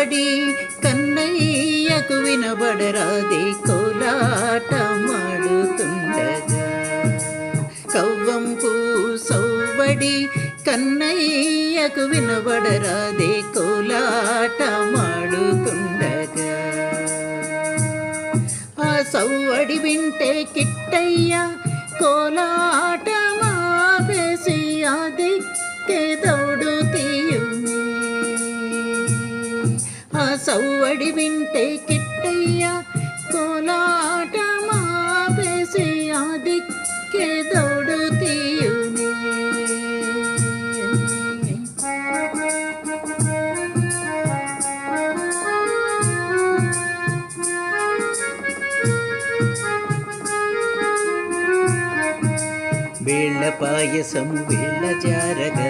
సౌవడి కన్నయ్యకు వినబడరాదే కోలాటమాడుతుండగా. కవ్వంపు సౌవడి కన్నయ్యకు వినబడరాదే కోలాటమాడుతుండగా. ఆ సౌవడి వింటే కిట్టయ్య కోలాటమా వేసి ఆదిక్కే ఆ సవ్వడి వింటే కిట్టయ్య కోలాటమా వేసి ఆదిక్కే దౌడు తీయునే. వేళ్ళ పాయసము వేళ్ళ జారగా